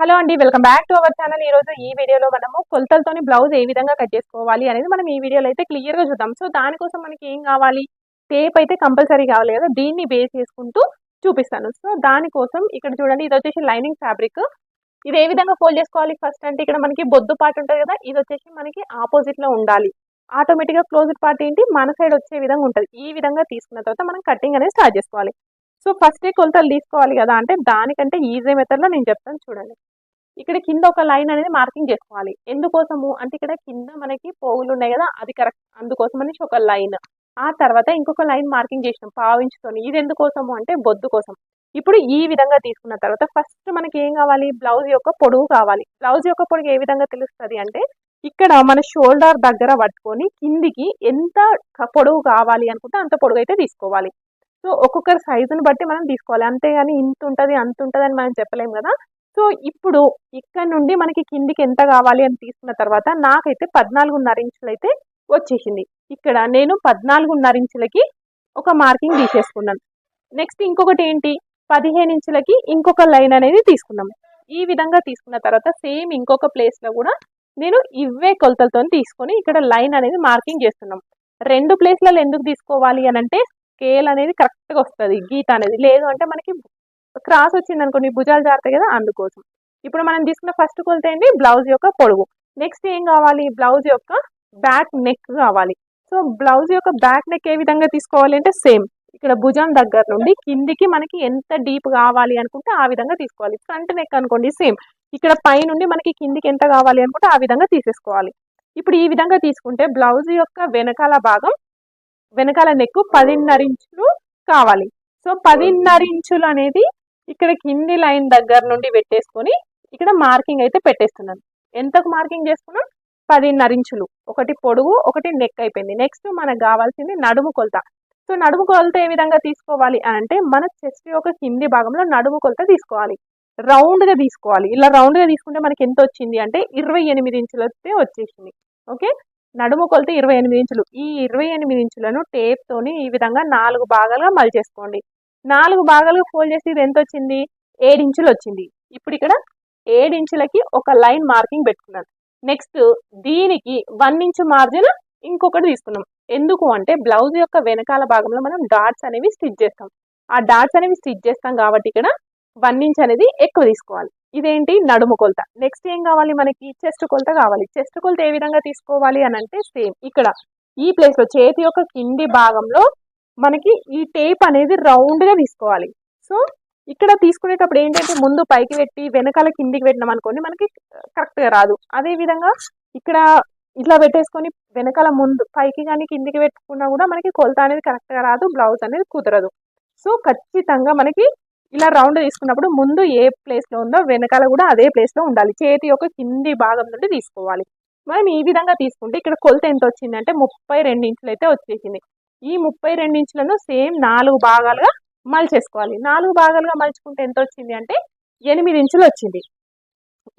Hello అండి welcome back to our channel. ఈ రోజు ఈ వీడియోలో మనము కొలతలతోని బ్లౌజ్ ఏ విధంగా కట్ చేసుకోవాలి అనేది మనం ఈ వీడియోలో అయితే క్లియర్గా చూద్దాం. సో దానికోసం మనకి ఏం కావాలి? టేప్ అయితే కంపల్సరీ కావాలి కదా దీన్ని బేస్ చేసుకుంటూ చూపిస్తాను. సో దానికోసం ఇక్కడ చూడండి ఇది వచ్చేసి లైనింగ్ ఫ్యాబ్రిక్ ఇది ఏ విధంగా ఫోల్డ్ చేసుకోవాలి? ఫస్ట్ అంటే ఇక్కడ మనకి బొద్దు పార్ట్ ఉంటుంది కదా ఇది వచ్చేసి మనకి ఆపోజిట్లో ఉండాలి. ఆటోమేటిక్గా క్లోజ్డ్ పార్ట్ ఏంటి? మన సైడ్ వచ్చే విధంగా ఉంటుంది. ఈ విధంగా తీసుకున్న తర్వాత మనం కటింగ్ అనేది స్టార్ట్ చేసుకోవాలి. సో ఫస్ట్ కొలతలు తీసుకోవాలి కదా అంటే దానికంటే ఈజీ మెథడ్లో నేను చెప్తాను. చూడండి. ఇక్కడ కింద ఒక లైన్ అనేది మార్కింగ్ చేసుకోవాలి. ఎందుకోసము? అంటే ఇక్కడ కింద మనకి పోగులు ఉన్నాయి కదా అది కరెక్ట్. అందుకోసం అనేసి ఒక లైన్. ఆ తర్వాత ఇంకొక లైన్ మార్కింగ్ చేసినాం పావించుతోని ఇది ఎందుకోసము అంటే బొద్దు కోసం. ఇప్పుడు ఈ విధంగా తీసుకున్న తర్వాత ఫస్ట్ మనకి ఏం కావాలి? బ్లౌజ్ యొక్క పొడవు కావాలి. బ్లౌజ్ యొక్క పొడుగు ఏ విధంగా తెలుస్తుంది అంటే ఇక్కడ మన షోల్డర్ దగ్గర పట్టుకొని కిందికి ఎంత పొడవు కావాలి అనుకుంటే అంత పొడవు అయితే తీసుకోవాలి. సో ఒక్కొక్కరి సైజుని బట్టి మనం తీసుకోవాలి. అంతేగాని ఇంత ఉంటుంది అంత ఉంటుంది అని మనం చెప్పలేము కదా. సో ఇప్పుడు ఇక్కడ నుండి మనకి కిందికి ఎంత కావాలి అని తీసుకున్న తర్వాత నాకైతే పద్నాలుగున్నర ఇంచులు అయితే వచ్చేసింది. ఇక్కడ నేను పద్నాలుగున్నర ఇంచులకి ఒక మార్కింగ్ తీసేసుకున్నాను. నెక్స్ట్ ఇంకొకటి ఏంటి? పదిహేను ఇంచులకి ఇంకొక లైన్ అనేది తీసుకున్నాం. ఈ విధంగా తీసుకున్న తర్వాత సేమ్ ఇంకొక ప్లేస్లో కూడా నేను ఇవే కొలతలతో తీసుకొని ఇక్కడ లైన్ అనేది మార్కింగ్ చేస్తున్నాం. రెండు ప్లేస్లలో ఎందుకు తీసుకోవాలి అని అంటే స్కేల్ అనేది కరెక్ట్గా వస్తుంది. గీత అనేది లేదు అంటే మనకి క్రాస్ వచ్చింది అనుకోండి భుజాలు జారుతాయి కదా అందుకోసం. ఇప్పుడు మనం తీసుకున్న ఫస్ట్ కొలత ఏంటి? బ్లౌజ్ యొక్క పొడవు నెక్స్ట్ ఏం కావాలి? బ్లౌజ్ యొక్క బ్యాక్ నెక్ కావాలి. సో బ్లౌజ్ యొక్క బ్యాక్ నెక్ ఏ విధంగా తీసుకోవాలి అంటే సేమ్. ఇక్కడ భుజం దగ్గర నుండి కిందికి మనకి ఎంత డీప్ కావాలి అనుకుంటే ఆ విధంగా తీసుకోవాలి. ఫ్రంట్ నెక్ అనుకోండి సేమ్. ఇక్కడ పై నుండి మనకి కిందికి ఎంత కావాలి అనుకుంటే ఆ విధంగా తీసేసుకోవాలి. ఇప్పుడు ఈ విధంగా తీసుకుంటే బ్లౌజ్ యొక్క వెనకాల భాగం వెనకాల నెక్ పదిన్నర ఇంచులు కావాలి. సో పదిన్నర ఇంచులు అనేది ఇక్కడ కింది లైన్ దగ్గర నుండి పెట్టేసుకొని ఇక్కడ మార్కింగ్ అయితే పెట్టేస్తున్నాను. ఎంతకు మార్కింగ్ చేసుకున్నాం? పదిన్నర ఇంచులు. ఒకటి పొడుగు ఒకటి నెక్ అయిపోయింది. నెక్స్ట్ మనకు కావాల్సింది నడుము కొలత. సో నడుము కొలత ఏ విధంగా తీసుకోవాలి అంటే మన చెస్ట్ యొక్క కింది భాగంలో నడుము కొలత తీసుకోవాలి. రౌండ్గా తీసుకోవాలి. ఇలా రౌండ్గా తీసుకుంటే మనకి ఎంత వచ్చింది అంటే ఇరవై ఎనిమిది ఇంచులు వస్తే వచ్చేసింది. ఓకే? నడుము కొలత ఇరవై ఎనిమిది ఇంచులు. ఈ ఇరవై ఎనిమిది ఇంచులను టేప్తోని ఈ విధంగా నాలుగు భాగాలుగా మలిచేసుకోండి. నాలుగు భాగాలుగా ఫోల్డ్ చేసి ఇది ఎంత వచ్చింది ఏడు ఇంచులు వచ్చింది. ఇప్పుడు ఇక్కడ ఏడు ఇంచులకి ఒక లైన్ మార్కింగ్ పెట్టుకున్నాను. నెక్స్ట్ దీనికి వన్ ఇంచు మార్జిన్ ఇంకొకటి తీసుకున్నాం. ఎందుకు అంటే బ్లౌజ్ యొక్క వెనకాల భాగంలో మనం డాట్స్ అనేవి స్టిచ్ చేస్తాం. ఆ డాట్స్ అనేవి స్టిచ్ చేస్తాం కాబట్టి ఇక్కడ వన్ ఇంచ్ అనేది ఎక్కువ తీసుకోవాలి. ఇదేంటి? నడుము కొలత. నెక్స్ట్ ఏం కావాలి మనకి? చెస్ట్ కొలత కావాలి. చెస్ట్ కొలత ఏ విధంగా తీసుకోవాలి అని అంటే సేమ్. ఇక్కడ ఈ ప్లేస్లో చేతి యొక్క కింది భాగంలో మనకి ఈ టేప్ అనేది రౌండ్గా తీసుకోవాలి. సో ఇక్కడ తీసుకునేటప్పుడు ఏంటంటే ముందు పైకి పెట్టి వెనకాల కిందికి పెట్టినాం అనుకోండి మనకి కరెక్ట్గా రాదు. అదే విధంగా ఇక్కడ ఇట్లా పెట్టేసుకొని వెనకాల ముందు పైకి కానీ కిందికి పెట్టుకున్నా కూడా మనకి కొలత అనేది కరెక్ట్గా రాదు బ్లౌజ్ అనేది కుదరదు. సో ఖచ్చితంగా మనకి ఇలా రౌండ్ తీసుకున్నప్పుడు ముందు ఏ ప్లేస్లో ఉందో వెనకాల కూడా అదే ప్లేస్లో ఉండాలి. చేతి యొక్క కింది భాగం నుండి తీసుకోవాలి. మనం ఈ విధంగా తీసుకుంటే ఇక్కడ కొలత ఎంత వచ్చిందంటే ముప్పై రెండు ఇంచులు అయితే వచ్చేసింది. ఈ ముప్పై రెండు ఇంచులను సేమ్ నాలుగు భాగాలుగా మలిచేసుకోవాలి. నాలుగు భాగాలుగా మలుచుకుంటే ఎంత వచ్చింది అంటే ఎనిమిది ఇంచులు వచ్చింది.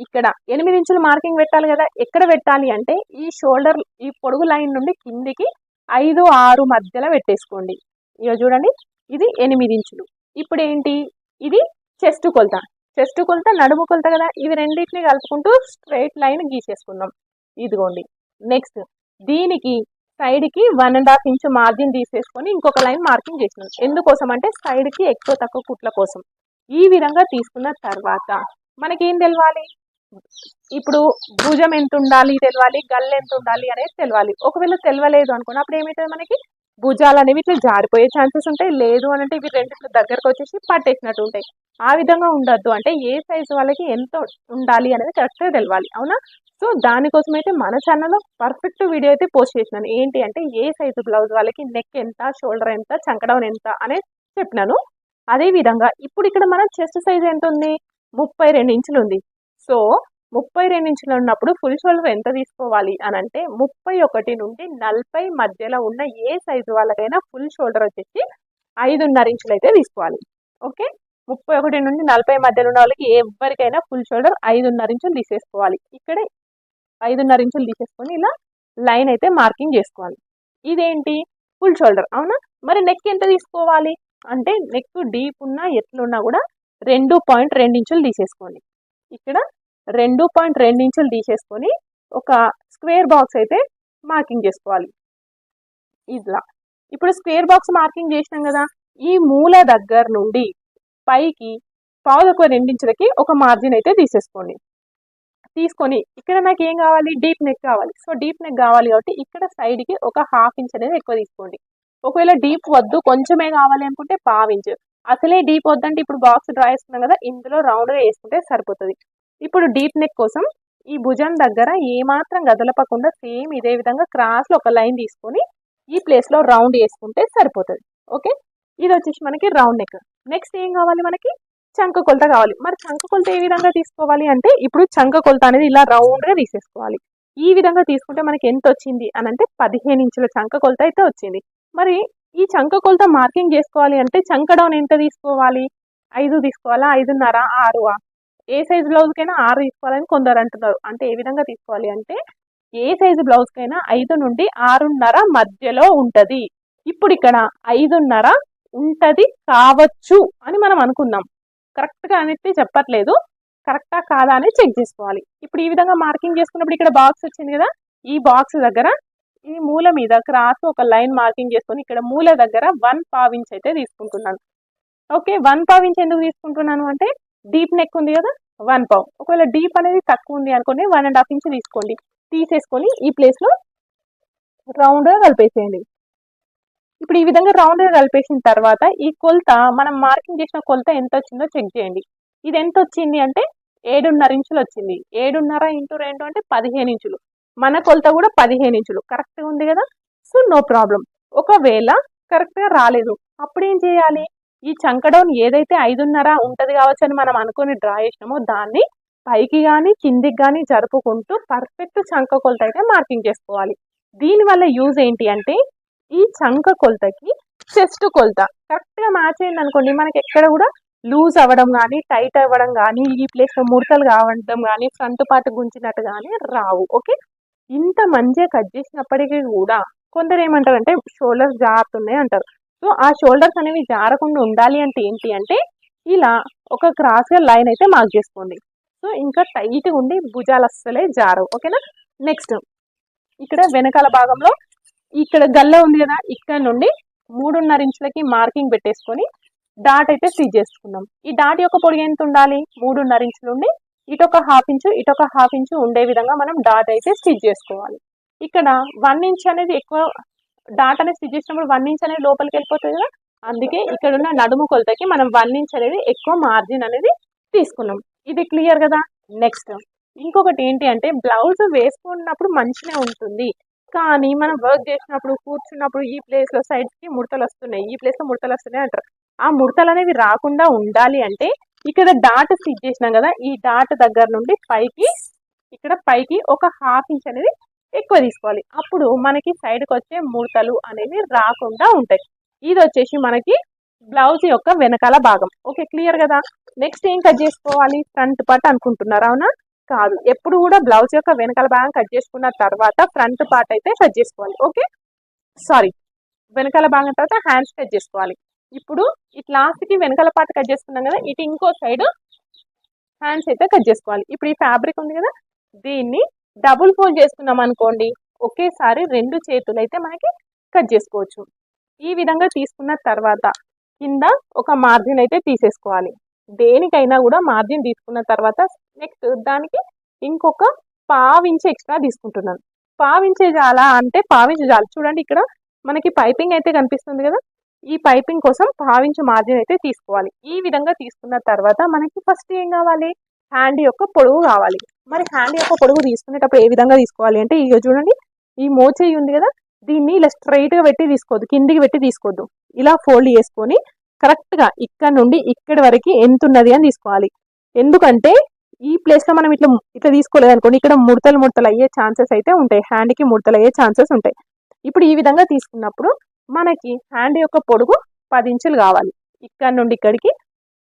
ఇక్కడ ఎనిమిది ఇంచులు మార్కింగ్ పెట్టాలి కదా ఎక్కడ పెట్టాలి అంటే ఈ షోల్డర్ ఈ పొడుగు లైన్ నుండి కిందికి ఐదు ఆరు మధ్యలో పెట్టేసుకోండి. ఇక చూడండి ఇది ఎనిమిది ఇంచులు ఇప్పుడు ఏంటి? ఇది చెస్ట్ కొలత. చెస్ట్ కొలత నడుము కొలత కదా ఇవి రెండింటిని కలుపుకుంటూ స్ట్రైట్ లైన్ గీసేసుకుందాం. ఇదిగోండి. నెక్స్ట్ దీనికి సైడ్కి one and half inch margin తీసేసుకొని ఇంకొక లైన్ మార్కింగ్ చేసినాం ఎందుకోసం అంటే సైడ్కి ఎక్కువ తక్కువ కుట్ల కోసం. ఈ విధంగా తీసుకున్న తర్వాత మనకేం తెలవాలి? ఇప్పుడు భుజం ఎంత ఉండాలి తెలవాలి గల్ ఎంత ఉండాలి అనేది తెలవాలి. ఒకవేళ తెలవలేదు అనుకోండి అప్పుడు ఏమవుతుంది మనకి? భుజాలు అనేవి ఇట్లా జారిపోయే ఛాన్సెస్ ఉంటాయి. లేదు అని అంటే ఇవి రెండిట్లో దగ్గరకు వచ్చేసి పట్టేసినట్టు ఉంటాయి. ఆ విధంగా ఉండొద్దు అంటే ఏ సైజు వాళ్ళకి ఎంత ఉండాలి అనేది కరెక్ట్గా తెలవాలి. అవునా? సో దానికోసం అయితే మన ఛానల్లో పర్ఫెక్ట్ వీడియో అయితే పోస్ట్ చేసినాను. ఏంటి అంటే ఏ సైజు బ్లౌజ్ వాళ్ళకి నెక్ ఎంత షోల్డర్ ఎంత చంకడౌన్ ఎంత అనేది చెప్పినాను. అదే విధంగా ఇప్పుడు ఇక్కడ మన చెస్ట్ సైజ్ ఎంత ఉంది ముప్పై రెండు ఇంచులు ఉంది. సో ముప్పై రెండు ఇంచులు ఉన్నప్పుడు ఫుల్ షోల్డర్ ఎంత తీసుకోవాలి అని అంటే ముప్పై ఒకటి నుండి నలభై మధ్యలో ఉన్న ఏ సైజు వాళ్ళకైనా ఫుల్ షోల్డర్ వచ్చేసి ఐదున్నర ఇంచులు అయితే తీసుకోవాలి. ఓకే? ముప్పై ఒకటి నుండి నలభై మధ్యలో ఉన్న వాళ్ళకి ఎవరికైనా ఫుల్ షోల్డర్ ఐదున్నర ఇంచులు తీసేసుకోవాలి. ఇక్కడ ఐదున్నర ఇంచులు తీసేసుకొని ఇలా లైన్ అయితే మార్కింగ్ చేసుకోవాలి. ఇదేంటి? Full shoulder. అవునా? మరి నెక్ ఎంత తీసుకోవాలి? అంటే నెక్ డీప్ ఉన్నా ఎట్లున్నా కూడా రెండు పాయింట్ రెండు ఇంచులు తీసేసుకోండి. ఇక్కడ రెండు పాయింట్ రెండు ఇంచులు తీసేసుకొని ఒక స్క్వేర్ బాక్స్ అయితే మార్కింగ్ చేసుకోవాలి. ఇట్లా. ఇప్పుడు స్క్వేర్ బాక్స్ మార్కింగ్ చేసినాం కదా ఈ మూల దగ్గర నుండి పైకి పావులకు రెండించులకి ఒక మార్జిన్ అయితే తీసేసుకోండి. తీసుకొని ఇక్కడ నాకు ఏం కావాలి? డీప్ నెక్ కావాలి. సో డీప్ నెక్ కావాలి కాబట్టి ఇక్కడ సైడ్కి ఒక హాఫ్ ఇంచ్ అనేది ఎక్కువ తీసుకోండి. ఒకవేళ డీప్ వద్దు కొంచెమే కావాలి అనుకుంటే పావు ఇంచ్. అసలే డీప్ వద్దంటే ఇప్పుడు బాక్స్ డ్రా చేసుకున్నాం కదా ఇందులో రౌండ్గా వేసుకుంటే సరిపోతుంది. ఇప్పుడు డీప్ నెక్ కోసం ఈ భుజం దగ్గర ఏమాత్రం గదలపకుండా సేమ్ ఇదే విధంగా క్రాస్లో ఒక లైన్ తీసుకొని ఈ ప్లేస్లో రౌండ్ వేసుకుంటే సరిపోతుంది. ఓకే? ఇది వచ్చేసి మనకి రౌండ్ నెక్ నెక్స్ట్ ఏం కావాలి మనకి? చంక కొలత కావాలి. మరి చంక కొలత ఏ విధంగా తీసుకోవాలి అంటే ఇప్పుడు చంక కొలత అనేది ఇలా రౌండ్గా తీసేసుకోవాలి. ఈ విధంగా తీసుకుంటే మనకి ఎంత వచ్చింది అని అంటే పదిహేను ఇంచుల చంక కొలత అయితే వచ్చింది. మరి ఈ చంక కొలత మార్కింగ్ చేసుకోవాలి అంటే చంక డౌన్ ఎంత తీసుకోవాలి? ఐదు తీసుకోవాలా? ఐదున్నర? ఆరు ఏ సైజు బ్లౌజ్కైనా ఆరు తీసుకోవాలని కొందరు అంటున్నారు. అంటే ఏ విధంగా తీసుకోవాలి అంటే ఏ సైజు బ్లౌజ్కైనా ఐదు నుండి ఆరున్నర మధ్యలో ఉంటుంది. ఇప్పుడు ఇక్కడ ఐదున్నర ఉంటది కావచ్చు అని మనం అనుకుందాం. కరెక్ట్గా అనేది చెప్పట్లేదు. కరెక్టా కాదా అని చెక్ చేసుకోవాలి. ఇప్పుడు ఈ విధంగా మార్కింగ్ చేసుకున్నప్పుడు ఇక్కడ బాక్స్ వచ్చింది కదా ఈ బాక్స్ దగ్గర ఈ మూల మీద క్రాస్ ఒక లైన్ మార్కింగ్ చేసుకొని ఇక్కడ మూల దగ్గర వన్ పావ్ ఇంచ్ అయితే తీసుకుంటున్నాను. ఓకే వన్ పావ్ ఇంచ్ ఎందుకు తీసుకుంటున్నాను అంటే డీప్ నెక్ ఉంది కదా వన్ పావ్. ఒకవేళ డీప్ అనేది తక్కువ ఉంది అనుకోండి వన్ అండ్ హాఫ్ ఇంచ్ తీసుకోండి. తీసేసుకొని ఈ ప్లేస్లో రౌండ్గా కలిపేసేయండి. ఇప్పుడు ఈ విధంగా రౌండ్ కలిపేసిన తర్వాత ఈ కొలత మనం మార్కింగ్ చేసిన కొలత ఎంత వచ్చిందో చెక్ చేయండి. ఇది ఎంత వచ్చింది అంటే ఏడున్నర ఇంచులు వచ్చింది. ఏడున్నర ఇంటూ రెండు అంటే పదిహేను ఇంచులు. మన కొలత కూడా పదిహేను ఇంచులు. కరెక్ట్గా ఉంది కదా? సో నో ప్రాబ్లం ఒకవేళ కరెక్ట్గా రాలేదు అప్పుడు ఏం చేయాలి? ఈ చంకడౌన్ ఏదైతే ఐదున్నర ఉంటుంది కావచ్చు అని మనం అనుకుని డ్రా చేసినామో దాన్ని పైకి కానీ కిందికి కానీ జరుపుకుంటూ పర్ఫెక్ట్ చంక కొలత అయితే మార్కింగ్ చేసుకోవాలి. దీనివల్ల యూజ్ ఏంటి అంటే ఈ చంక కొలతకి చెస్ట్ కొలత. కరెక్ట్గా మ్యాచ్ అయింది అనుకోండి మనకి ఎక్కడ కూడా లూజ్ అవ్వడం కానీ టైట్ అవ్వడం కానీ ఈ ప్లేస్లో ముడతలు కావడం కానీ ఫ్రంట్ పార్ట్ గుంచినట్టు కానీ రావు ఓకే? ఇంత మంచిగా కట్ చేసినప్పటికీ కూడా కొందరు ఏమంటారంటే షోల్డర్స్ జారుతున్నాయి అంటారు. సో ఆ షోల్డర్స్ అనేవి జారకుండా ఉండాలి అంటే ఏంటి అంటే ఇలా ఒక క్రాస్గా లైన్ అయితే మార్క్ చేసుకోండి. సో ఇంకా టైట్గా ఉండి భుజాలు అస్సలే జారవు ఓకేనా? నెక్స్ట్ ఇక్కడ వెనకాల భాగంలో ఇక్కడ గల్ల ఉంది కదా ఇక్కడ నుండి మూడున్నర ఇంచులకి మార్కింగ్ పెట్టేసుకొని డాట్ అయితే స్టిచ్ చేసుకుందాం ఈ డాట్ యొక్క పొడిగి ఎంత ఉండాలి? మూడున్నర ఇంచులు ఉండి ఇటొక హాఫ్ ఇంచు ఇటొక హాఫ్ ఇంచు ఉండే విధంగా మనం డాట్ అయితే స్టిచ్ చేసుకోవాలి. ఇక్కడ వన్ ఇంచ్ అనేది ఎక్కువ డాట్ అనేది స్టిచ్ చేసినప్పుడు వన్ ఇంచ్ అనేది లోపలికి వెళ్ళిపోతుంది కదా అందుకే ఇక్కడ ఉన్న నడుము కొలతకి మనం వన్ ఇంచ్ అనేది ఎక్కువ మార్జిన్ అనేది తీసుకున్నాం. ఇది క్లియర్ కదా? నెక్స్ట్ ఇంకొకటి ఏంటి అంటే బ్లౌజ్ వేసుకున్నప్పుడు మంచిగా ఉంటుంది. కానీ మనం వర్క్ చేసినప్పుడు కూర్చున్నప్పుడు ఈ ప్లేస్లో సైడ్స్కి ముడతలు వస్తున్నాయి ఈ ప్లేస్లో ముడతలు వస్తున్నాయి అంటారు. ఆ ముడతలు అనేవి రాకుండా ఉండాలి అంటే ఇక్కడ డాట్ స్టిచ్ చేసినాం కదా ఈ డాట్ దగ్గర నుండి పైకి ఇక్కడ పైకి ఒక హాఫ్ ఇంచ్ అనేది ఎక్కువ తీసుకోవాలి. అప్పుడు మనకి సైడ్కి వచ్చే ముడతలు అనేవి రాకుండా ఉంటాయి. ఇది వచ్చేసి మనకి బ్లౌజ్ యొక్క వెనకాల భాగం. ఓకే క్లియర్ కదా? నెక్స్ట్ ఏం కట్ చేసుకోవాలి? ఫ్రంట్ పార్ట్ అనుకుంటున్నారు అవునా? కాదు. ఎప్పుడు కూడా బ్లౌజ్ యొక్క వెనకాల భాగం కట్ చేసుకున్న తర్వాత ఫ్రంట్ పార్ట్ అయితే కట్ చేసుకోవాలి. ఓకే? సారీ. వెనకాల భాగం తర్వాత హ్యాండ్స్ కట్ చేసుకోవాలి. ఇప్పుడు ఇటు లాస్ట్కి వెనకాల పార్ట్ కట్ చేసుకున్నాం కదా ఇటు ఇంకో సైడ్ హ్యాండ్స్ అయితే కట్ చేసుకోవాలి. ఇప్పుడు ఈ ఫ్యాబ్రిక్ ఉంది కదా దీన్ని డబుల్ ఫోల్డ్ చేసుకున్నాం అనుకోండి ఒకేసారి రెండు చేతులు అయితే మనకి కట్ చేసుకోవచ్చు. ఈ విధంగా తీసుకున్న తర్వాత కింద ఒక మార్జిన్ అయితే తీసేసుకోవాలి. దేనికైనా కూడా మార్జిన్ తీసుకున్న తర్వాత నెక్స్ట్ దానికి ఇంకొక పావించి ఎక్స్ట్రా తీసుకుంటున్నాను. పావించే చాలా అంటే పావించి జాల చూడండి ఇక్కడ మనకి పైపింగ్ అయితే కనిపిస్తుంది కదా. ఈ పైపింగ్ కోసం పావించే మార్జిన్ అయితే తీసుకోవాలి. ఈ విధంగా తీసుకున్న తర్వాత మనకి ఫస్ట్ ఏం కావాలి? హ్యాండ్ యొక్క పొడవు కావాలి. మరి హ్యాండ్ యొక్క పొడుగు తీసుకునేటప్పుడు ఏ విధంగా తీసుకోవాలి అంటే ఇక చూడండి. ఈ మోచేయి ఉంది కదా. దీన్ని ఇలా స్ట్రైట్గా పెట్టి తీసుకోవద్దు. కిందికి పెట్టి తీసుకోవద్దు. ఇలా ఫోల్డ్ చేసుకొని కరెక్ట్గా ఇక్కడ నుండి ఇక్కడి వరకు ఎంత ఉన్నది అని తీసుకోవాలి. ఎందుకంటే ఈ ప్లేస్లో మనం ఇట్లా ఇట్లా తీసుకోలేదు అనుకోండి ఇక్కడ ముడతలు ముడతలు అయ్యే ఛాన్సెస్ అయితే ఉంటాయి. హ్యాండ్కి ముడతలు అయ్యే ఛాన్సెస్ ఉంటాయి. ఇప్పుడు ఈ విధంగా తీసుకున్నప్పుడు మనకి హ్యాండ్ యొక్క పొడుగు పది ఇంచులు కావాలి. ఇక్కడ నుండి ఇక్కడికి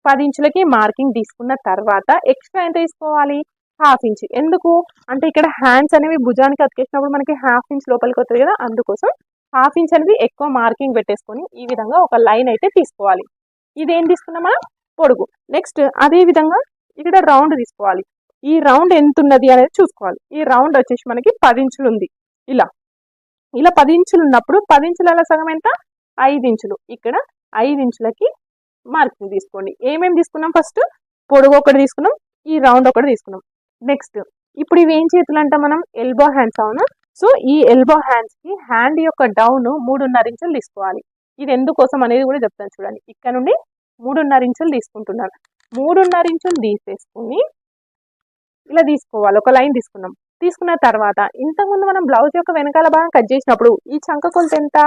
పది ఇంచులకి మార్కింగ్ తీసుకున్న తర్వాత ఎక్స్ట్రా ఎంత తీసుకోవాలి? Half inch. ఎందుకు? అంటే ఇక్కడ హ్యాండ్స్ అనేవి భుజానికి అతికేసినప్పుడు మనకి హాఫ్ ఇంచ్ లోపలికి వస్తుంది కదా అందుకోసం హాఫ్ ఇంచ్ అనేది ఎక్కువ మార్కింగ్ పెట్టేసుకొని ఈ విధంగా ఒక లైన్ అయితే తీసుకోవాలి. ఇది ఏం మనం? పొడుగు. నెక్స్ట్ అదే విధంగా ఇక్కడ రౌండ్ తీసుకోవాలి. ఈ రౌండ్ ఎంత ఉన్నది అనేది చూసుకోవాలి. ఈ రౌండ్ వచ్చేసి మనకి పది ఇంచులు ఉంది. ఇలా. ఇలా పది ఇంచులు ఉన్నప్పుడు పది ఇంచుల సగం ఎంత? ఐదు ఇంచులు. ఇక్కడ ఐదు ఇంచులకి మార్కింగ్ తీసుకోండి. ఏమేమి తీసుకున్నాం ఫస్ట్? పొడుగు ఒకటి తీసుకున్నాం. ఈ రౌండ్ ఒకటి తీసుకున్నాం. నెక్స్ట్ ఇప్పుడు ఇవి ఏం చేతులు అంటే మనం? ఎల్బో హ్యాండ్స్ అవునా? సో ఈ ఎల్బో హ్యాండ్స్కి హ్యాండ్ యొక్క డౌన్ మూడున్నర ఇంచులు తీసుకోవాలి. ఇది ఎందుకోసం అనేది కూడా చెప్తాను చూడండి. ఇక్కడ నుండి మూడున్నర ఇంచులు తీసుకుంటున్నాను. మూడున్నర ఇంచులు తీసేసుకుని ఇలా తీసుకోవాలి. ఒక లైన్ తీసుకున్నాం. తీసుకున్న తర్వాత ఇంతకుముందు మనం బ్లౌజ్ యొక్క వెనకాల భాగం కట్ చేసినప్పుడు ఈ చంక కొలత ఎంత?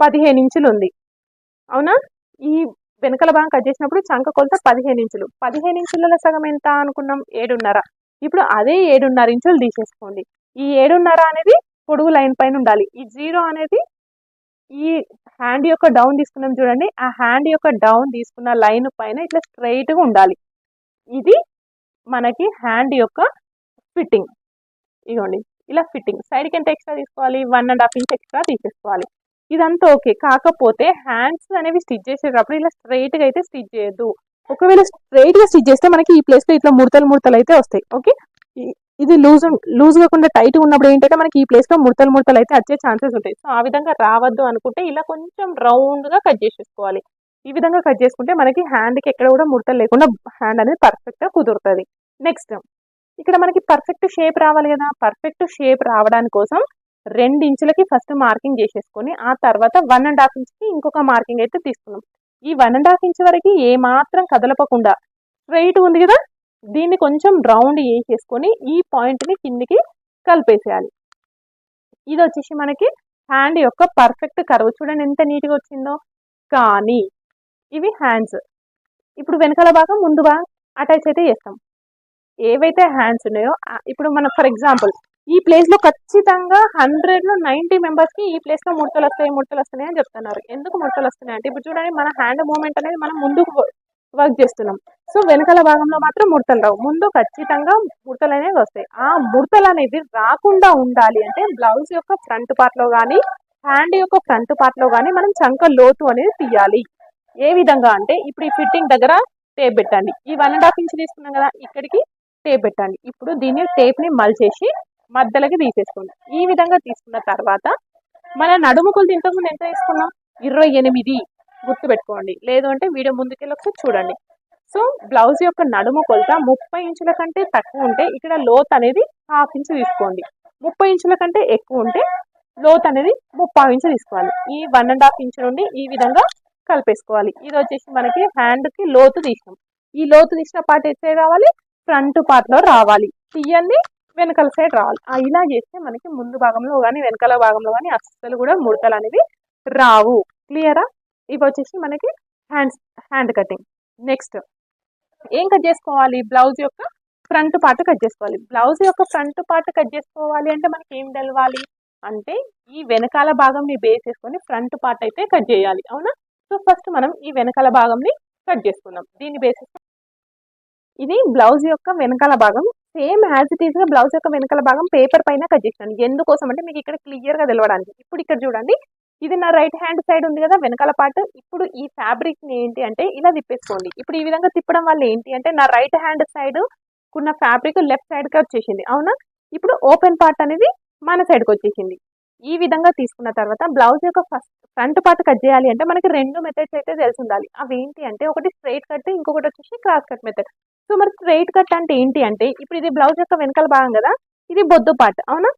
పదిహేను ఇంచులు ఉంది. అవునా? ఈ వెనకాల భాగం కట్ చేసినప్పుడు చంక కొలత పదిహేను ఇంచులు. పదిహేను ఇంచులలో సగం ఎంత అనుకున్నాం? ఏడున్నర. ఇప్పుడు అదే ఏడున్నర ఇంచులు తీసేసుకోండి. ఈ ఏడున్నర అనేది పొడుగు లైన్ పైన ఉండాలి. ఈ జీరో అనేది ఈ హ్యాండ్ యొక్క డౌన్ తీసుకున్నాం చూడండి. ఆ హ్యాండ్ యొక్క డౌన్ తీసుకున్న లైన్ పైన ఇట్లా స్ట్రైట్గా ఉండాలి. ఇది మనకి హ్యాండ్ యొక్క ఫిట్టింగ్. ఇదిగోండి. ఇలా ఫిట్టింగ్. సైడ్కి ఎంత ఎక్స్ట్రా తీసుకోవాలి? One and half inch extra తీసేసుకోవాలి. ఇదంతా ఓకే. కాకపోతే హ్యాండ్స్ అనేవి స్టిచ్ చేసేటప్పుడు ఇలా స్ట్రైట్గా అయితే స్టిచ్ చేయొద్దు. ఒకవేళ స్ట్రైట్గా స్టిచ్ చేస్తే మనకి ఈ ప్లేస్లో ఇట్లా ముడతలు ముడతలు అయితే వస్తాయి. ఓకే? ఇది లూజ్ లూజ్ కాకుండా టైట్ ఉన్నప్పుడు ఏంటంటే మనకి ఈ ప్లేస్లో ముడతలు ముడతలు అయితే వచ్చే ఛాన్సెస్ ఉంటాయి. సో ఆ విధంగా రావద్దు అనుకుంటే ఇలా కొంచెం రౌండ్గా కట్ చేసేసుకోవాలి. ఈ విధంగా కట్ చేసుకుంటే మనకి హ్యాండ్కి ఎక్కడ కూడా ముడతలు లేకుండా హ్యాండ్ అనేది పర్ఫెక్ట్గా కుదురుతుంది. నెక్స్ట్ ఇక్కడ మనకి పర్ఫెక్ట్ షేప్ రావాలి కదా. పర్ఫెక్ట్ షేప్ రావడానికి కోసం రెండు ఇంచులకి ఫస్ట్ మార్కింగ్ చేసేసుకొని ఆ తర్వాత వన్ అండ్ హాఫ్ ఇంచ్కి ఇంకొక మార్కింగ్ అయితే తీసుకున్నాం ఈ వన్ అండ్ హాఫ్ ఇంచ్ వరకు ఏ మాత్రం కదలపకుండా స్ట్రైట్ ఉంది కదా. దీన్ని కొంచెం రౌండ్ వేసేసుకొని ఈ పాయింట్ని కిందికి కలిపేసేయాలి. ఇది వచ్చేసి మనకి హ్యాండ్ యొక్క పర్ఫెక్ట్ కర్వ్ చూడండి ఎంత నీట్గా వచ్చిందో. కానీ ఇవి హ్యాండ్స్ ఇప్పుడు వెనకాల భాగం ముందు భాగం అటాచ్ అయితే చేస్తాం. ఏవైతే హ్యాండ్స్ ఉన్నాయో ఇప్పుడు మన ఫర్ ఎగ్జాంపుల్ ఈ ప్లేస్లో ఖచ్చితంగా హండ్రెడ్లో నైన్టీ మెంబర్స్ ఈ ప్లేస్లో ముడతలు వస్తాయి ముడతలు వస్తున్నాయి అని చెప్తున్నారు. ఎందుకు ముడతలు వస్తున్నాయి అంటే ఇప్పుడు చూడండి మన హ్యాండ్ మూమెంట్ అనేది మనం ముందుకు వర్క్ చేస్తున్నాం. సో వెనకాల భాగంలో మాత్రం ముడతలు రావు. ముందు ఖచ్చితంగా ముడతలు అనేవి వస్తాయి. ఆ ముడతలు అనేది రాకుండా ఉండాలి అంటే బ్లౌజ్ యొక్క ఫ్రంట్ పార్ట్లో కానీ హ్యాండ్ యొక్క ఫ్రంట్ పార్ట్లో కానీ మనం చంక లోతు అనేది తీయాలి. ఏ విధంగా అంటే ఇప్పుడు ఈ ఫిట్టింగ్ దగ్గర టేప్ పెట్టండి. ఈ వన్ అండ్ హాఫ్ ఇంచ్ తీసుకున్నాం కదా ఇక్కడికి టేప్ పెట్టండి. ఇప్పుడు దీన్ని టేప్ని మల్చేసి మలిచేసి మధ్యలోకి తీసేసుకోండి. ఈ విధంగా తీసుకున్న తర్వాత మన నడుముకులు ఇంతకుముందు ఎంత తీసుకున్నాం? ఇరవై ఎనిమిది. గుర్తు పెట్టుకోండి లేదు అంటే వీడియో ముందుకెళ్ళి ఒకసారి చూడండి. సో బ్లౌజ్ యొక్క నడుము కొలత ముప్పై ఇంచుల కంటే తక్కువ ఉంటే ఇక్కడ లోత్ అనేది హాఫ్ ఇంచు తీసుకోండి. ముప్పై ఇంచుల కంటే ఎక్కువ ఉంటే లోత్ అనేది ముప్పై ఇంచు తీసుకోవాలి. ఈ వన్ అండ్ హాఫ్ ఇంచు నుండి ఈ విధంగా కలిపేసుకోవాలి. ఇది వచ్చేసి మనకి హ్యాండ్కి లోతు తీసినాం. ఈ లోతు తీసిన పార్ట్ ఎట్ రావాలి? ఫ్రంట్ పార్ట్లో రావాలి. తీయండి వెనకాల సైడ్ రావాలి. ఇలా చేస్తే మనకి ముందు భాగంలో కానీ వెనకాల భాగంలో కానీ అస్సలు కూడా ముడతలు అనేవి రావు. క్లియరా ఇవి వచ్చేసి మనకి హ్యాండ్స్ హ్యాండ్ కటింగ్ నెక్స్ట్ ఏం కట్ చేసుకోవాలి? బ్లౌజ్ యొక్క ఫ్రంట్ పార్ట్ కట్ చేసుకోవాలి. బ్లౌజ్ యొక్క ఫ్రంట్ పార్ట్ కట్ చేసుకోవాలి అంటే మనకి ఏం తెలవాలి? అంటే ఈ వెనకాల భాగంని బేస్ చేసుకొని ఫ్రంట్ పార్ట్ అయితే కట్ చేయాలి. అవునా? సో ఫస్ట్ మనం ఈ వెనకాల భాగంని కట్ చేసుకుందాం. దీన్ని బేస్ ఇది బ్లౌజ్ యొక్క వెనకాల భాగం. సేమ్ యాజ్ ఇట్ ఈస్గా బ్లౌజ్ యొక్క వెనకాల భాగం పేపర్ పైన కట్ చేసినాను ఎందుకోసం అంటే మీకు ఇక్కడ క్లియర్గా తెలవడానికి. ఇప్పుడు ఇక్కడ చూడండి. ఇది నా రైట్ హ్యాండ్ సైడ్ ఉంది కదా వెనకాల పార్ట్ ఇప్పుడు ఈ ఫ్యాబ్రిక్ని ఏంటి అంటే ఇలా తిప్పేసుకోండి. ఇప్పుడు ఈ విధంగా తిప్పడం వల్ల ఏంటి అంటే నా రైట్ హ్యాండ్ సైడ్ ఉన్న ఫ్యాబ్రిక్ లెఫ్ట్ సైడ్కి వచ్చేసింది. అవునా? ఇప్పుడు ఓపెన్ పార్ట్ అనేది మన సైడ్కి వచ్చేసింది. ఈ విధంగా తీసుకున్న తర్వాత బ్లౌజ్ యొక్క ఫస్ట్ ఫ్రంట్ పార్ట్ కట్ చేయాలి అంటే మనకి రెండు మెథడ్స్ అయితే తెలిసి ఉండాలి. అవి ఏంటి అంటే ఒకటి స్ట్రైట్ కట్ ఇంకొకటి వచ్చేసి క్రాస్ కట్ మెథడ్ సో మరి స్ట్రైట్ కట్ అంటే ఏంటి అంటే ఇప్పుడు ఇది బ్లౌజ్ యొక్క వెనకాల భాగం కదా ఇది బొద్దు పార్ట్ అవునా?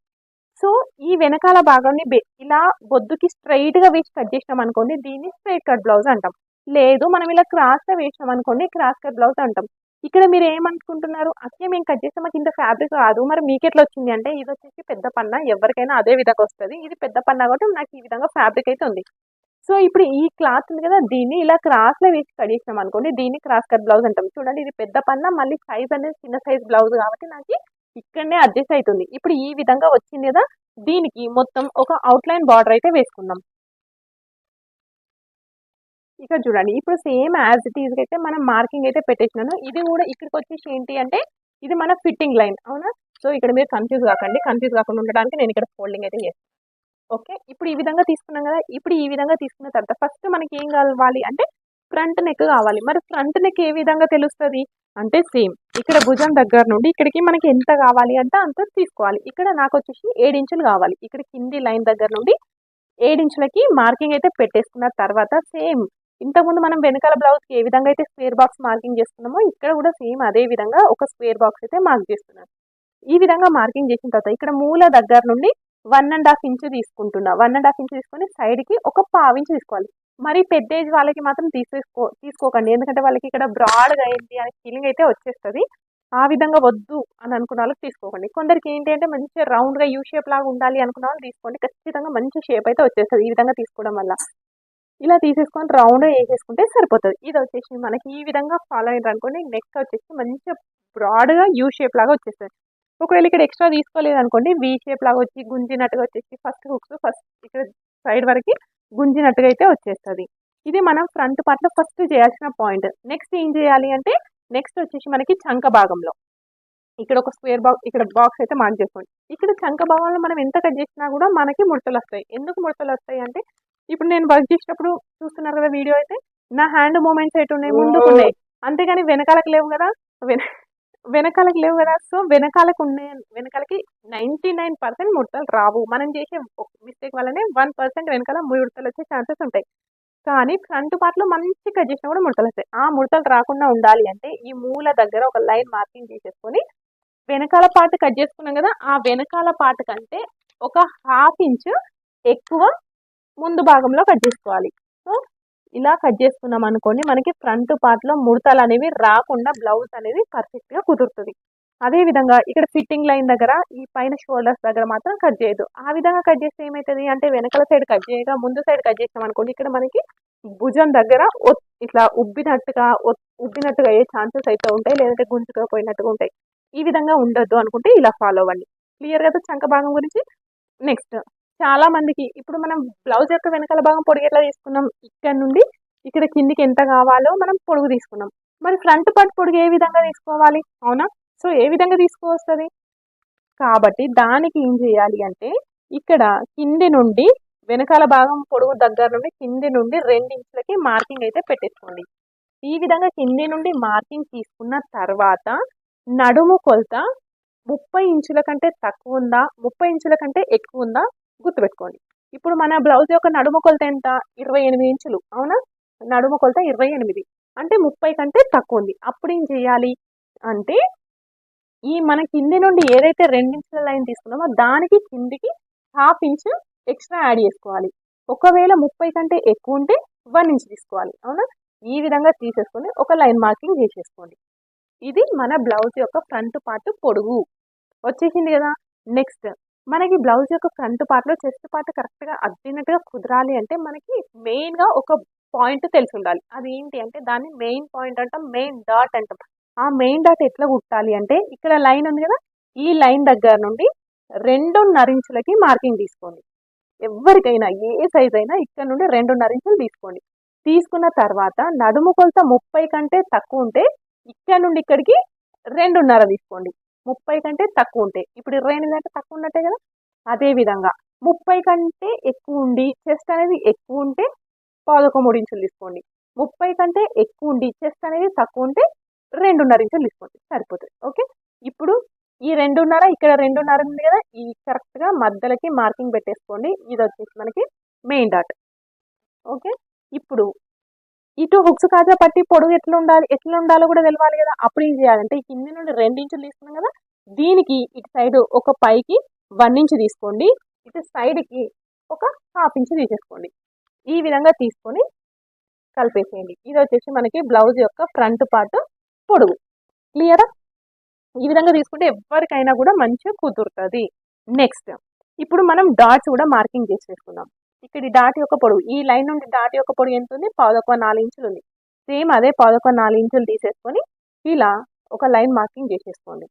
సో ఈ వెనకాల భాగాన్ని బె- ఇలా బొద్దుకి స్ట్రైట్గా వేసి కట్ చేసినాం అనుకోండి దీన్ని స్ట్రైట్ కట్ బ్లౌజ్ అంటాం. లేదు మనం ఇలా క్రాస్గా వేసినాం అనుకోండి క్రాస్ కట్ బ్లౌజ్ అంటాం. ఇక్కడ మీరు ఏమనుకుంటున్నారు? అసలు మేము కట్ చేస్తే మాకు ఇంత ఫ్యాబ్రిక్ రాదు. మరి మీకు ఎట్లా వచ్చింది? అంటే ఇది వచ్చేసి పెద్ద పన్న ఎవరికైనా అదే విధంగా వస్తుంది. ఇది పెద్ద పన్న కాబట్టి నాకు ఈ విధంగా ఫ్యాబ్రిక్ అయితే ఉంది. సో ఇప్పుడు ఈ క్లాత్ ఉంది కదా దీన్ని ఇలా క్రాస్లో వేసి కట్ చేసినాం అనుకోండి దీన్ని క్రాస్ కట్ బ్లౌజ్ అంటాం. చూడండి ఇది పెద్ద పన్న మళ్ళీ సైజ్ అనేది చిన్న సైజ్ బ్లౌజ్ కాబట్టి నాకు ఇక్కడనే అడ్జస్ట్ అవుతుంది ఇప్పుడు ఈ విధంగా వచ్చింది కదా దీనికి మొత్తం ఒక అవుట్లైన్ బార్డర్ అయితే వేసుకుందాం. ఇక్కడ చూడండి ఇప్పుడు సేమ్ యాజ్ ఇట్ ఈజ్గా అయితే మనం మార్కింగ్ అయితే పెట్టేసినాను. ఇది కూడా ఇక్కడికి వచ్చేసి ఏంటి అంటే ఇది మన ఫిట్టింగ్ లైన్ అవునా? సో ఇక్కడ మీరు కన్ఫ్యూజ్ కాకండి. కన్ఫ్యూజ్ కాకుండా ఉండడానికి నేను ఇక్కడ ఫోల్డింగ్ అయితే చేస్తాను ఓకే ఇప్పుడు ఈ విధంగా తీసుకున్నాం కదా ఇప్పుడు ఈ విధంగా తీసుకున్న తర్వాత ఫస్ట్ మనకి ఏం కావాలి అంటే ఫ్రంట్ నెక్ కావాలి. మరి ఫ్రంట్ నెక్ ఏ విధంగా తెలుస్తుంది? అంటే సేమ్ ఇక్కడ భుజం దగ్గర నుండి ఇక్కడికి మనకి ఎంత కావాలి అంటే అంత తీసుకోవాలి. ఇక్కడ నాకు వచ్చేసి ఏడించులు కావాలి. ఇక్కడ కింది లైన్ దగ్గర నుండి ఏడించులకి మార్కింగ్ అయితే పెట్టేసుకున్న తర్వాత సేమ్ ఇంతకుముందు మనం వెనకాల బ్లౌజ్కి ఏ విధంగా అయితే స్క్వేర్ బాక్స్ మార్కింగ్ చేసుకున్నామో ఇక్కడ కూడా సేమ్ అదే విధంగా ఒక స్క్వేర్ బాక్స్ అయితే మార్క్ చేస్తున్నాను ఈ విధంగా మార్కింగ్ చేసిన తర్వాత ఇక్కడ మూల దగ్గర నుండి వన్ అండ్ హాఫ్ ఇంచ్ తీసుకుంటున్నా. వన్ అండ్ హాఫ్ ఇంచ్ తీసుకొని సైడ్కి ఒక పావు ఇంచ్ తీసుకోవాలి. మరి పెద్ద ఏజ్ వాళ్ళకి మాత్రం తీసేసుకో తీసుకోకండి. ఎందుకంటే వాళ్ళకి ఇక్కడ బ్రాడ్గా అయింది అనే ఫీలింగ్ అయితే వచ్చేస్తుంది. ఆ విధంగా వద్దు అని అనుకున్న వాళ్ళకి తీసుకోకండి. కొందరికి ఏంటి అంటే మంచిగా రౌండ్గా యూ షేప్ లాగా ఉండాలి అనుకున్న వాళ్ళు తీసుకోండి. ఖచ్చితంగా మంచి షేప్ అయితే వచ్చేస్తుంది ఈ విధంగా తీసుకోవడం వల్ల. ఇలా తీసేసుకొని రౌండ్గా వేసేసుకుంటే సరిపోతుంది. ఇది వచ్చేసి మనకి ఈ విధంగా ఫాలో అయినారు అనుకోండి నెక్ వచ్చేసి మంచిగా బ్రాడ్గా యూ షేప్ లాగా వచ్చేస్తుంది. ఒకవేళ ఇక్కడ ఎక్స్ట్రా తీసుకోలేదు అనుకోండి వి షేప్ లాగా వచ్చి గుంజినట్టుగా వచ్చేసి ఫస్ట్ హుక్స్ ఫస్ట్ ఇక్కడ సైడ్ వరకు గుంజినట్టుగా అయితే వచ్చేస్తుంది. ఇది మనం ఫ్రంట్ పార్ట్లో ఫస్ట్ చేయాల్సిన పాయింట్. నెక్స్ట్ ఏం చేయాలి అంటే నెక్స్ట్ వచ్చేసి మనకి చంక భాగంలో. ఇక్కడ ఒక స్క్వేర్ బాక్స్ ఇక్కడ బాక్స్ అయితే మార్క్ చేసుకోండి. ఇక్కడ చంక భాగంలో మనం ఎంత కట్ చేసినా కూడా మనకి ముడతలు వస్తాయి. ఎందుకు ముడతలు వస్తాయి అంటే ఇప్పుడు నేను వర్క్ చేసేటప్పుడు చూస్తున్నారు కదా వీడియో అయితే నా హ్యాండ్ మూమెంట్స్ ఎటు ఉన్నాయి ముందుకు ఉన్నాయి అంతేగాని వెనకాలకు లేవు కదా? వెనకాలకి లేవు కదా. సో వెనకాలకు ఉండే వెనకాలకి నైంటీ నైన్ పర్సెంట్ ముడతలు రావు. మనం చేసే మిస్టేక్ వల్లనే వన్ పర్సెంట్ వెనకాల ముడతలు వచ్చే ఛాన్సెస్ ఉంటాయి. కానీ ఫ్రంట్ పార్ట్లో మంచి కట్ చేసినా కూడా ముడతలు వస్తాయి. ఆ ముడతలు రాకుండా ఉండాలి అంటే ఈ మూల దగ్గర ఒక లైన్ మార్కింగ్ చేసేసుకొని వెనకాల పార్ట్ కట్ చేసుకున్నాం కదా ఆ వెనకాల పార్ట్ కంటే ఒక హాఫ్ ఇంచ్ ఎక్కువ ముందు భాగంలో కట్ చేసుకోవాలి. ఇలా కట్ చేసుకున్నాం అనుకోండి మనకి ఫ్రంట్ పార్ట్లో ముడతలు అనేవి రాకుండా బ్లౌజ్ అనేది పర్ఫెక్ట్గా కుదురుతుంది. అదే విధంగా ఇక్కడ ఫిట్టింగ్ లైన్ దగ్గర ఈ పైన షోల్డర్స్ దగ్గర మాత్రం కట్ చేయదు ఆ విధంగా కట్ చేస్తే ఏమవుతుంది అంటే వెనకాల సైడ్ కట్ చేయగా ముందు సైడ్ కట్ చేసాం అనుకోండి ఇక్కడ మనకి భుజం దగ్గర ఇట్లా ఉబ్బినట్టుగా ఉబ్బినట్టుగా అయ్యే ఛాన్సెస్ అయితే ఉంటాయి లేదంటే గుంజుగా పోయినట్టుగా ఉంటాయి. ఈ విధంగా ఉండొద్దు అనుకుంటే ఇలా ఫాలో అవ్వండి. క్లియర్ కదా చంక భాగం గురించి? నెక్స్ట్ చాలా మందికి ఇప్పుడు మనం బ్లౌజ్ యొక్క వెనకాల భాగం పొడుగు ఎట్లా తీసుకున్నాం? ఇక్కడ నుండి ఇక్కడ కిందికి ఎంత కావాలో మనం పొడుగు తీసుకున్నాం. మరి ఫ్రంట్ పార్ట్ పొడుగు ఏ విధంగా తీసుకోవాలి? అవునా? సో ఏ విధంగా తీసుకువస్తుంది? కాబట్టి దానికి ఏం చేయాలి అంటే ఇక్కడ కింది నుండి వెనకాల భాగం పొడుగు దగ్గర నుండి కింది నుండి రెండించులకి మార్కింగ్ అయితే పెట్టేసుకోండి. ఈ విధంగా కింది నుండి మార్కింగ్ తీసుకున్న తర్వాత నడుము కొలత ముప్పై ఇంచుల కంటే తక్కువ ఉందా? ముప్పై ఇంచుల కంటే ఎక్కువ ఉందా? గుర్తుపెట్టుకోండి. ఇప్పుడు మన బ్లౌజ్ యొక్క నడుము కొలత ఎంత? ఇరవై ఎనిమిది ఇంచులు. అవునా? నడుము కొలత ఇరవై ఎనిమిది. అంటే ముప్పై కంటే తక్కువ ఉంది. అప్పుడు ఏం చేయాలి? అంటే ఈ మన కింది నుండి ఏదైతే రెండించుల లైన్ తీసుకున్నామో దానికి కిందికి హాఫ్ ఇంచ్ ఎక్స్ట్రా యాడ్ చేసుకోవాలి. ఒకవేళ ముప్పై కంటే ఎక్కువ ఉంటే వన్ ఇంచ్ తీసుకోవాలి. అవునా? ఈ విధంగా తీసేసుకొని ఒక లైన్ మార్కింగ్ చేసేసుకోండి. ఇది మన బ్లౌజ్ యొక్క ఫ్రంట్ పార్ట్ పొడుగు. వచ్చేసింది కదా? నెక్స్ట్ మనకి బ్లౌజ్ యొక్క ఫ్రంట్ పార్ట్లో చెస్ట్ పార్ట్ కరెక్ట్గా అద్దినట్టుగా కుదరాలి అంటే మనకి మెయిన్గా ఒక పాయింట్ తెలిసి ఉండాలి. అది ఏంటి అంటే దాన్ని మెయిన్ పాయింట్ అంటాం మెయిన్ డాట్ అంటాం. ఆ మెయిన్ డాట్ ఎట్లా కుట్టాలి అంటే ఇక్కడ లైన్ ఉంది కదా ఈ లైన్ దగ్గర నుండి రెండున్నర ఇంచులకి మార్కింగ్ తీసుకోండి. ఎవరికైనా ఏ సైజ్ అయినా ఇక్కడ నుండి రెండున్నర ఇంచులు తీసుకోండి. తీసుకున్న తర్వాత నడుము కొలత ముప్పై కంటే తక్కువ ఉంటే ఇక్కడ నుండి ఇక్కడికి రెండున్నర తీసుకోండి. ముప్పై కంటే తక్కువ ఉంటాయి. ఇప్పుడు ఇరవై ఎనిమిది అంటే తక్కువ ఉన్నట్టే కదా? అదే విధంగా ముప్పై కంటే ఎక్కువ ఉండి చెస్ట్ అనేది ఎక్కువ ఉంటే పాదొక ఇంచులు తీసుకోండి. ముప్పై కంటే ఎక్కువ ఉండి చెస్ట్ అనేది తక్కువ ఉంటే రెండున్నర ఇంచులు తీసుకోండి. సరిపోతుంది. ఓకే? ఇప్పుడు ఈ రెండున్నర ఇక్కడ రెండున్నర ఉంది కదా? ఈ కరెక్ట్గా మధ్యలోకి మార్కింగ్ పెట్టేసుకోండి. ఇది వచ్చేసి మనకి మెయిన్ డాట్. ఓకే? ఇప్పుడు ఇటు హుక్స్ కాజా పట్టి పొడుగు ఎట్లా ఉండాలి ఎట్లా ఉండాలో కూడా తెలవాలి కదా. అప్పుడు ఏం చేయాలంటే కింద నుండి రెండించులు తీసుకున్నాం కదా. దీనికి ఇటు సైడ్ ఒక పైకి వన్ ఇంచ్ తీసుకోండి. ఇటు సైడ్కి ఒక హాఫ్ ఇంచ్ తీసేసుకోండి. ఈ విధంగా తీసుకొని కలిపేసేయండి. ఇది వచ్చేసి మనకి బ్లౌజ్ యొక్క ఫ్రంట్ పార్ట్ పొడుగు. క్లియరా ఈ విధంగా తీసుకుంటే ఎవరికైనా కూడా మంచిగా కుదురుతుంది. నెక్స్ట్ ఇప్పుడు మనం డాట్స్ కూడా మార్కింగ్ చేసేసుకుందాం. ఇక్కడ ఈ డాట్ యొక్క పొడవు ఈ లైన్ నుండి డాట్ యొక్క పొడవు ఎంత ఉంది? పాదొక నాలుగు ఇంచులు ఉంది. సేమ్ అదే పాదొక నాలుగు ఇంచులు తీసేసుకొని ఇలా ఒక లైన్ మార్కింగ్ చేసేసుకోండి.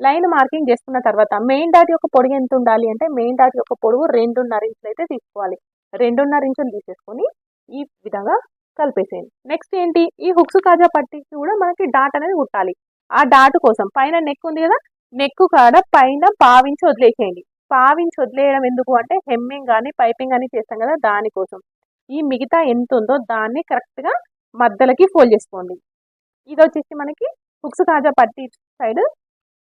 లైన్ మార్కింగ్ చేసుకున్న తర్వాత మెయిన్ డాట్ యొక్క పొడుగు ఎంత ఉండాలి అంటే మెయిన్ డాట్ యొక్క పొడవు రెండున్నర ఇంచులు అయితే తీసుకోవాలి. రెండున్నర ఇంచులు తీసేసుకొని ఈ విధంగా కలిపేసేయండి. నెక్స్ట్ ఏంటి? ఈ హుక్స్ కాజా పట్టికి కూడా మనకి డాట్ అనేది కుట్టాలి. ఆ డాట్ కోసం పైన నెక్ ఉంది కదా? నెక్ కాడ పైన పావించి వదిలేసేయండి. పావించి వదిలేయడం ఎందుకు అంటే హెమ్మింగ్ కానీ పైపింగ్ కానీ చేస్తాం కదా దానికోసం ఈ మిగతా ఎంత ఉందో దాన్ని కరెక్ట్గా మధ్యలకి ఫోల్డ్ చేసుకోండి. ఇది వచ్చేసి మనకి హుక్స్ కాజా పట్టి సైడ్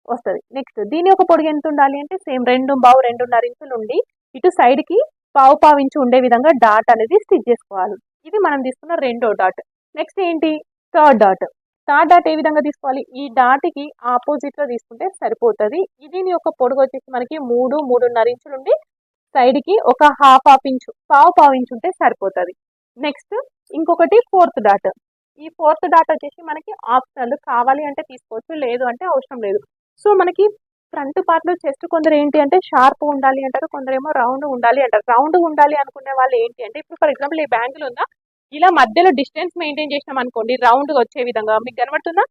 వస్తుంది. నెక్స్ట్ దీని యొక్క పొడుగు ఎంత ఉండాలి అంటే సేమ్ రెండు బావు రెండున్నర ఇంచులు ఉండి ఇటు సైడ్కి పావు పావు ఇంచు ఉండే విధంగా డాట్ అనేది స్టిచ్ చేసుకోవాలి. ఇది మనం తీసుకున్న రెండో డాట్ నెక్స్ట్ ఏంటి? థర్డ్ డాట్ స్టార్ డాట్ ఏ విధంగా తీసుకోవాలి? ఈ డాట్కి ఆపోజిట్లో తీసుకుంటే సరిపోతుంది. దీని యొక్క పొడుగు వచ్చేసి మనకి మూడు మూడున్నర ఇంచులు ఉండి సైడ్కి ఒక హాఫ్ హాఫ్ ఇంచు పావు పావు ఇంచు ఉంటే సరిపోతుంది. నెక్స్ట్ ఇంకొకటి ఫోర్త్ డాట్. ఈ ఫోర్త్ డాట్ వచ్చేసి మనకి ఆప్షనల్ కావాలి అంటే తీసుకోవచ్చు లేదు అంటే అవసరం లేదు. సో మనకి ఫ్రంట్ పార్ట్లో చెస్ట్ కొందరు ఏంటి అంటే షార్ప్ ఉండాలి అంటారు కొందరేమో రౌండ్ ఉండాలి అంటారు. రౌండ్ ఉండాలి అనుకునే వాళ్ళు ఏంటి అంటే ఇప్పుడు ఫర్ ఎగ్జాంపుల్ ఈ బ్యాంగిల్ ఉందా? ఇలా మధ్యలో డిస్టెన్స్ మెయింటైన్ చేసినాం అనుకోండి రౌండ్గా వచ్చే విధంగా మీకు కనబడుతుందా?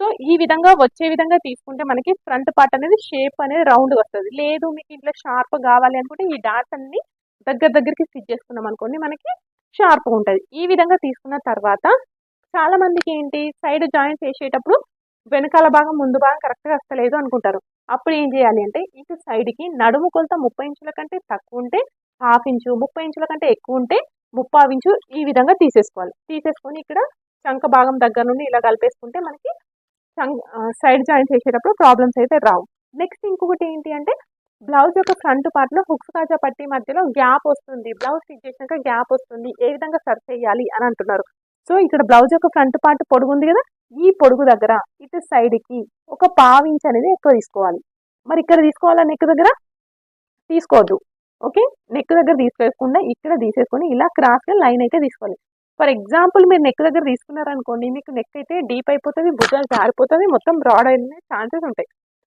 సో ఈ విధంగా వచ్చే విధంగా తీసుకుంటే మనకి ఫ్రంట్ పార్ట్ అనేది షేప్ అనేది రౌండ్ వస్తుంది. లేదు మీకు ఇంట్లో షార్ప్ కావాలి అనుకుంటే ఈ డాట్స్ అన్ని దగ్గర దగ్గరికి స్టిచ్ చేసుకున్నాం అనుకోండి మనకి షార్ప్గా ఉంటుంది. ఈ విధంగా తీసుకున్న తర్వాత చాలా మందికి ఏంటి సైడ్ జాయింట్స్ వేసేటప్పుడు వెనకాల భాగం ముందు భాగం కరెక్ట్గా వస్తలేదు అనుకుంటారు. అప్పుడు ఏం చేయాలి అంటే ఇటు సైడ్కి నడుము కొలత ముప్పై ఇంచుల కంటే తక్కువ ఉంటే హాఫ్ ఇంచు ముప్పై ఇంచుల కంటే ఎక్కువ ఉంటే ముప్పావించు ఈ విధంగా తీసేసుకోవాలి. తీసేసుకొని ఇక్కడ చంక భాగం దగ్గర నుండి ఇలా కలిపేసుకుంటే మనకి సైడ్ జాయింట్ చేసేటప్పుడు ప్రాబ్లమ్స్ అయితే రావు. నెక్స్ట్ ఇంకొకటి ఏంటి అంటే బ్లౌజ్ యొక్క ఫ్రంట్ పార్ట్లో హుక్స్ కాజా పట్టి మధ్యలో గ్యాప్ వస్తుంది. బ్లౌజ్ స్టిచ్ చేసినాక గ్యాప్ వస్తుంది. ఏ విధంగా సర్చ్ చేయాలి అని అంటున్నారు. సో ఇక్కడ బ్లౌజ్ యొక్క ఫ్రంట్ పార్ట్ పొడుగు ఉంది కదా? ఈ పొడుగు దగ్గర ఇటు సైడ్కి ఒక పావించ్ అనేది ఎక్కువ తీసుకోవాలి. మరి ఇక్కడ తీసుకోవాలా నెక్ దగ్గర? తీసుకోవద్దు. ఓకే? నెక్ దగ్గర తీసుకోకుండా ఇక్కడ తీసేసుకొని ఇలా క్రాస్గా లైన్ అయితే తీసుకోవాలి. ఫర్ ఎగ్జాంపుల్ మీరు నెక్ దగ్గర తీసుకున్నారనుకోండి మీకు నెక్ అయితే డీప్ అయిపోతుంది భుజాలు జారిపోతుంది మొత్తం బ్రాడ్ అయిన ఛాన్సెస్ ఉంటాయి.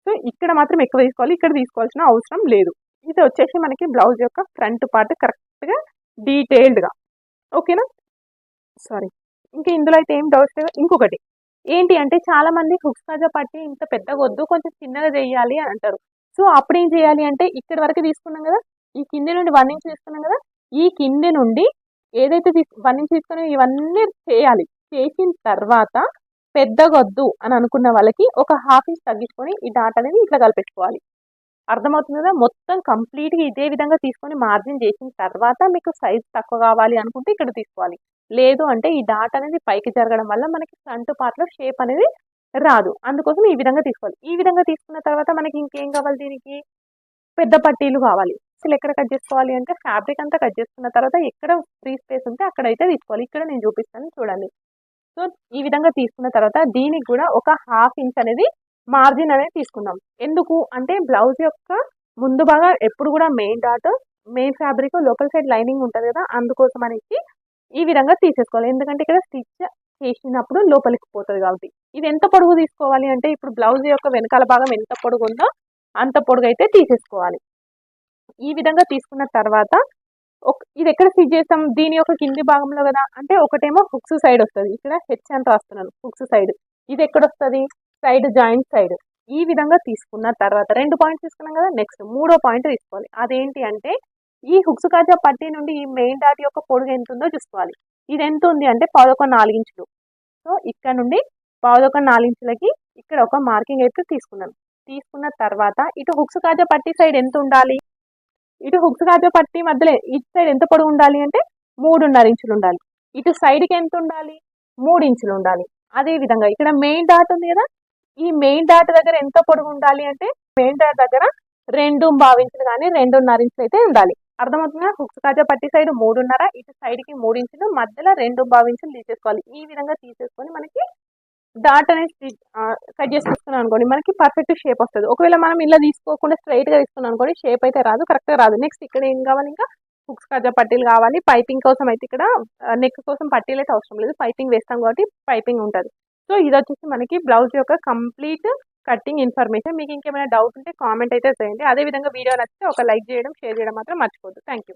సో ఇక్కడ మాత్రం ఎక్కువ తీసుకోవాలి ఇక్కడ తీసుకోవాల్సిన అవసరం లేదు. ఇది వచ్చేసి మనకి బ్లౌజ్ యొక్క ఫ్రంట్ పార్ట్ కరెక్ట్గా డీటెయిల్డ్గా. ఓకేనా? సారీ. ఇంకా ఇందులో అయితే ఏం డౌట్స్ లేవు? ఇంకొకటి. ఏంటి అంటే చాలా మంది హుక్స్ కాజా పట్టి ఇంత పెద్దగా వద్దు కొంచెం చిన్నగా చేయాలి అని అంటారు. సో అప్పుడు ఏం చేయాలి అంటే ఇక్కడ వరకు తీసుకున్నాం కదా ఈ కింది నుండి వన్ ఇంచ్ తీసుకున్నాం కదా ఈ కింది నుండి ఏదైతే వన్ ఇంచ్ తీసుకుని ఇవన్నీ చేయాలి. చేసిన తర్వాత పెద్దగొద్దు అని అనుకున్న వాళ్ళకి ఒక హాఫ్ ఇంచ్ తగ్గించుకొని ఈ డాట్ అనేది ఇట్లా కలిపెట్టుకోవాలి అర్థమవుతుంది కదా? మొత్తం కంప్లీట్గా ఇదే విధంగా తీసుకొని మార్జిన్ చేసిన తర్వాత మీకు సైజ్ తక్కువ కావాలి అనుకుంటే ఇక్కడ తీసుకోవాలి. లేదు అంటే ఈ డాట్ అనేది పైకి జరగడం వల్ల మనకి ఫ్రంట్ పార్ట్లో షేప్ అనేది రాదు. అందుకోసం ఈ విధంగా తీసుకోవాలి. ఈ విధంగా తీసుకున్న తర్వాత మనకి ఇంకేం కావాలి దీనికి? పెద్ద పట్టీలు కావాలి. అసలు ఎక్కడ కట్ చేసుకోవాలి అంటే ఫ్యాబ్రిక్ అంతా కట్ చేసుకున్న తర్వాత ఎక్కడ ఫ్రీ స్పేస్ ఉంటే అక్కడైతే తీసుకోవాలి. ఇక్కడ నేను చూపిస్తాను చూడండి. సో ఈ విధంగా తీసుకున్న తర్వాత దీనికి కూడా ఒక హాఫ్ ఇంచ్ అనేది మార్జిన్ అనేది తీసుకుందాం. ఎందుకు? అంటే బ్లౌజ్ యొక్క ముందు బాగా ఎప్పుడు కూడా main dot main fabric local side lining ఉంటుంది కదా అందుకోసం అనేసి ఈ విధంగా తీసేసుకోవాలి. ఎందుకంటే ఇక్కడ స్టిచ్ చేసినప్పుడు లోపలికి పోతుంది కాబట్టి. ఇది ఎంత పొడుగు తీసుకోవాలి అంటే ఇప్పుడు బ్లౌజ్ యొక్క వెనకాల భాగం ఎంత పొడుగు ఉందో అంత పొడుగు అయితే తీసేసుకోవాలి. ఈ విధంగా తీసుకున్న తర్వాత ఇది ఎక్కడ స్టిచ్ చేస్తాం? దీని యొక్క కింది భాగంలో కదా? అంటే ఒకటేమో హుక్స్ సైడ్ వస్తుంది. ఇక్కడ హెచ్ అని రాస్తున్నాను హుక్స్ సైడ్ ఇది ఎక్కడ వస్తుంది? సైడ్ జాయింట్ సైడ్ ఈ విధంగా తీసుకున్న తర్వాత రెండు పాయింట్స్ తీసుకున్నాం కదా? నెక్స్ట్ మూడో పాయింట్ తీసుకోవాలి. అదేంటి అంటే ఈ హుక్స్ కాజా పట్టి నుండి ఈ మెయిన్ డాట్ యొక్క పొడుగు ఎంత ఉందో చూసుకోవాలి. ఇది ఎంత ఉంది అంటే పాదొక నాలుగించులు. సో ఇక్కడ నుండి పాదొక నాలుగించులకి ఇక్కడ ఒక మార్కింగ్ అయితే తీసుకున్నాను. తీసుకున్న తర్వాత ఇటు హుక్స్ కాజా పట్టి సైడ్ ఎంత ఉండాలి? ఇటు హుక్స్ కాజా పట్టి మధ్యలో ఇటు సైడ్ ఎంత పొడుగు ఉండాలి అంటే మూడున్నర ఇంచులు ఉండాలి. ఇటు సైడ్కి ఎంత ఉండాలి? మూడు ఇంచులు ఉండాలి. అదే విధంగా ఇక్కడ మెయిన్ డాట్ ఉంది కదా? ఈ మెయిన్ డాట్ దగ్గర ఎంత పొడుగు ఉండాలి అంటే మెయిన్ డాట్ దగ్గర రెండు ఇంచులు కానీ రెండున్నర ఇంచులు అయితే ఉండాలి. అర్థమవుతుందా? హుక్స్ కాజా పట్టి సైడ్ మూడున్నర ఇటు సైడ్కి మూడు ఇంచులు మధ్యలో రెండు ఇంచులు తీసేసుకోవాలి. ఈ విధంగా తీసేసుకొని మనకి డాట్ అనేది కట్ చేసి తీసుకున్నాం అనుకోండి మనకి పర్ఫెక్ట్ షేప్ వస్తుంది. ఒకవేళ మనం ఇలా తీసుకోకుండా స్ట్రైట్గా తీసుకున్నాం అనుకోండి షేప్ అయితే రాదు కరెక్ట్గా రాదు. నెక్స్ట్ ఇక్కడ ఏం కావాలి ఇంకా? హుక్స్ కాజా పట్టీలు కావాలి. పైపింగ్ కోసం అయితే ఇక్కడ నెక్ కోసం పట్టీలు అయితే అవసరం లేదు. పైపింగ్ వేస్తాం కాబట్టి పైపింగ్ ఉంటుంది. సో ఇది వచ్చేసి మనకి బ్లౌజ్ యొక్క కంప్లీట్ కట్టింగ్ ఇన్ఫర్మేషన్ మీకు ఇంకేమైనా డౌట్ ఉంటే కామెంట్ అయితే చేయండి. అదేవిధంగా వీడియో నచ్చితే ఒక లైక్ చేయడం షేర్ చేయడం మాత్రం మర్చిపోద్దు థ్యాంక్ యూ